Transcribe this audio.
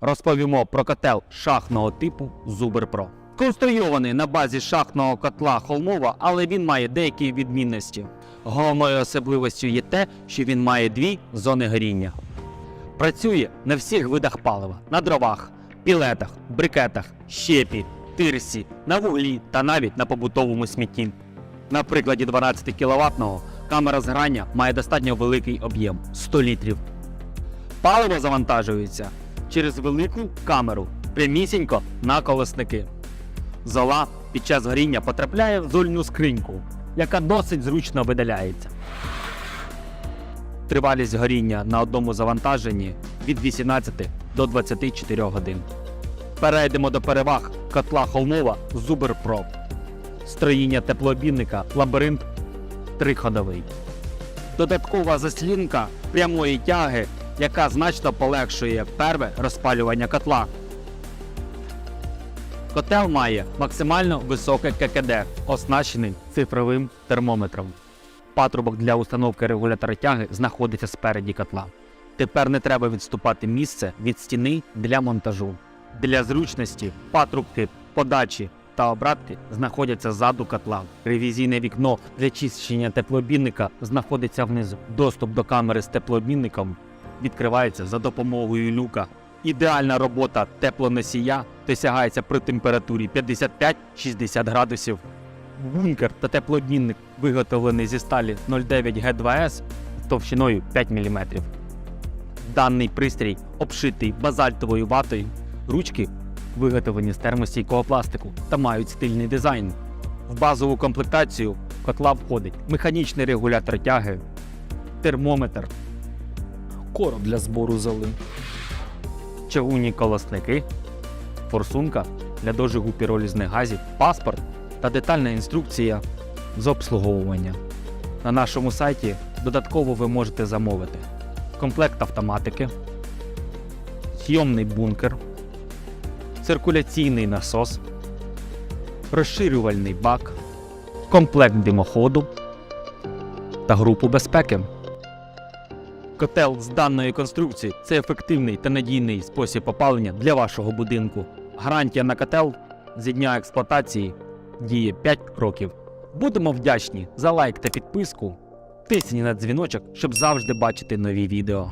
розповімо про котел шахтного типу Зубер Про. Конструйований на базі шахтного котла Холмова, але він має деякі відмінності. Головною особливостю є те, що він має дві зони горіння. Працює на всіх видах палива: на дровах, пілетах, брикетах, щепі, тирсі, на вуглі та навіть на побутовому смітті. На прикладі 12 кВт камера зграння має достатньо великий об'єм 100 літрів. Паливо завантажується через велику камеру прямісінько на колосники. Зола під час горіння потрапляє в зольну скриньку, яка досить зручно видаляється. Тривалість горіння на одному завантаженні від 18 до 24 годин. Перейдемо до переваг котла Холмова Зубер Про. Строїння теплообмінника лабіринт триходовий. Додаткова заслінка прямої тяги, яка значно полегшує перве розпалювання котла. Котел має максимально високе ККД, оснащений цифровим термометром. Патрубок для установки регулятора тяги знаходиться спереді котла. Тепер не треба відступати місце від стіни для монтажу. Для зручності патрубки подачі та обратки знаходяться ззаду котла. Ревізійне вікно для чищення теплообмінника знаходиться внизу. Доступ до камери з теплообмінником відкривається за допомогою люка. Ідеальна робота теплоносія досягається при температурі 55-60 градусів. Бункер та теплообмінник виготовлений зі сталі 09 Г2С товщиною 5 мм. Даний пристрій обшитий базальтовою ватою. Ручки виготовлені з термостійкого пластику та мають стильний дизайн. В базову комплектацію котла входить механічний регулятор тяги, термометр, короб для збору золи, чавунні колосники, форсунка для дожигу піролізних газів, паспорт та детальна інструкція з обслуговування. На нашому сайті додатково ви можете замовити комплект автоматики, зйомний бункер, циркуляційний насос, розширювальний бак, комплект димоходу та групу безпеки. Котел з даної конструкції це ефективний та надійний спосіб опалення для вашого будинку. Гарантія на котел зі дня експлуатації діє 5 років. Будемо вдячні за лайк та підписку. Тисні на дзвіночок, щоб завжди бачити нові відео.